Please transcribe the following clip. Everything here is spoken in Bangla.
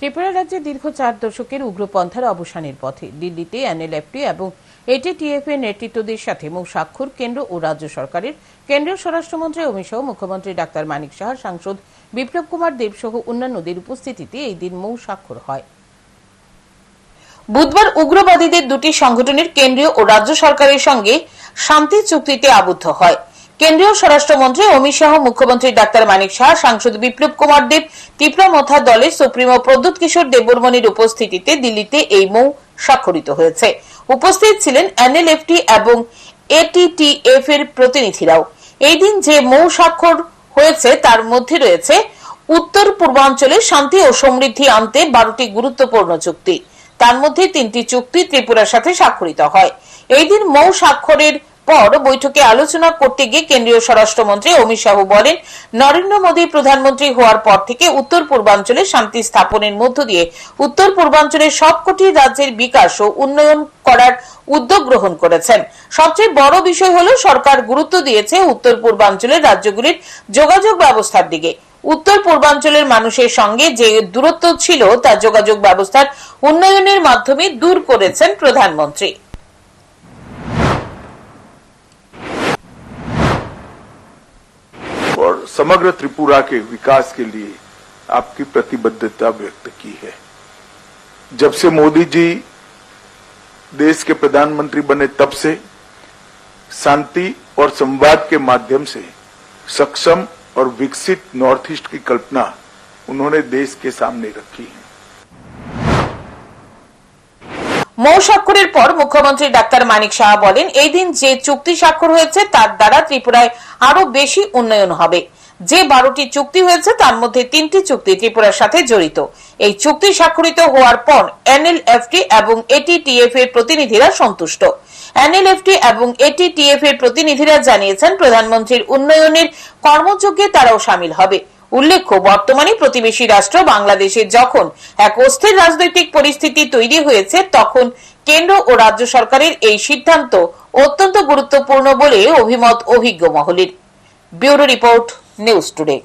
ত্রিপুরা রাজ্যে দীর্ঘ চার দশকের উগ্রপন্থার অবসানের পথে দিল্লিতে এনএলএফটি এবং এটিটিএফ এর নেতৃত্বদের সাথে মৌ স্বাক্ষর কেন্দ্র ও রাজ্য সরকারের কেন্দ্রীয় স্বরাষ্ট্রমন্ত্রী অমিত শাহ মুখ্যমন্ত্রী ডাক্তার মানিক সাহা, সাংসদ বিপ্লব কুমার দেব সহ অন্যান্যদের উপস্থিতিতে এই দিন মৌ স্বাক্ষর হয়। বুধবার উগ্রবাদীদের দুটি সংগঠনের কেন্দ্রীয় ও রাজ্য সরকারের সঙ্গে শান্তি চুক্তিতে আবদ্ধ হয়। কেন্দ্রীয় স্বরাষ্ট্রমন্ত্রী অমিত শাহ, মুখ্যমন্ত্রী ডাক্তার মানিক শাহ, সাংসদ বিপ্লব কুমার দেব ত্রিপুরা মথা দলের সুপ্রিমো প্রদ্যুৎ কিশোর দেববর্মণির উপস্থিতিতে দিল্লিতে এই মৌ স্বাক্ষরিত হয়েছে। উপস্থিত ছিলেন এনএলএফটি এবং এটিটিএফ এর প্রতিনিধিরাও। এই দিন যে মৌ স্বাক্ষর হয়েছে, তার মধ্যে রয়েছে, উত্তর পূর্বাঞ্চলে শান্তি ও সমৃদ্ধি আনতে বারোটি গুরুত্বপূর্ণ চুক্তি। তার মধ্যে তিনটি চুক্তি ত্রিপুরার সাথে স্বাক্ষরিত হয়। এই দিন মৌ স্বাক্ষরের পর বৈঠকে আলোচনা করতে গিয়ে কেন্দ্রীয় স্বরাষ্ট্রমন্ত্রী অমিত শাহ বলেন, নরেন্দ্র মোদী প্রধানমন্ত্রী হওয়ার পর থেকে উত্তর পূর্বাঞ্চলে শান্তি স্থাপনের মধ্য দিয়ে উত্তর পূর্বাঞ্চলের সবকটি রাজ্যের বিকাশ ও উন্নয়ন করার উদ্যোগ গ্রহণ করেছেন। সবচেয়ে বড় বিষয় হলো, সরকার গুরুত্ব দিয়েছে উত্তর পূর্বাঞ্চলের রাজ্যগুলির যোগাযোগ ব্যবস্থার দিকে। উত্তর পূর্বাঞ্চলের মানুষের সঙ্গে যে দূরত্ব ছিল, তা যোগাযোগ ব্যবস্থার উন্নয়নের মাধ্যমে দূর করেছেন প্রধানমন্ত্রী। समग्र त्रिपुरा के विकास के लिए आपकी प्रतिबद्धता व्यक्त की है जब से मोदी जी देश के प्रधानमंत्री बने तब से शांति और संवाद के माध्यम से सक्षम और विकसित नॉर्थ ईस्ट की कल्पना उन्होंने देश के सामने रखी है মৌ স্বাক্ষরের পর মুখ্যমন্ত্রী ডাক্তার মানিক সাহা বলেন এই দিন যে চুক্তি স্বাক্ষর হয়েছে তার দ্বারা ত্রিপুরায় আরো বেশি উন্নয়ন হবে যে বারোটি চুক্তি হয়েছে, তার মধ্যে তিনটি চুক্তি ত্রিপুরার সাথে জড়িত। এই চুক্তি স্বাক্ষরিত হওয়ার পর এনএলএফটি এবং এটিটিএফ এর প্রতিনিধিরা সন্তুষ্ট। এনএলএফটি এবং এটিটিএফ এর প্রতিনিধিরা জানিয়েছেন, প্রধানমন্ত্রীর উন্নয়নের কর্মযজ্ঞে তারাও সামিল হবে। উল্লেখ্য, বর্তমানে প্রতিবেশী রাষ্ট্র বাংলাদেশে যখন এক অস্থির রাজনৈতিক পরিস্থিতি তৈরি হয়েছে, তখন কেন্দ্র ও রাজ্য সরকারের এই সিদ্ধান্ত অত্যন্ত গুরুত্বপূর্ণ বলে অভিমত অভিজ্ঞ মহলের। Bureau report. news today.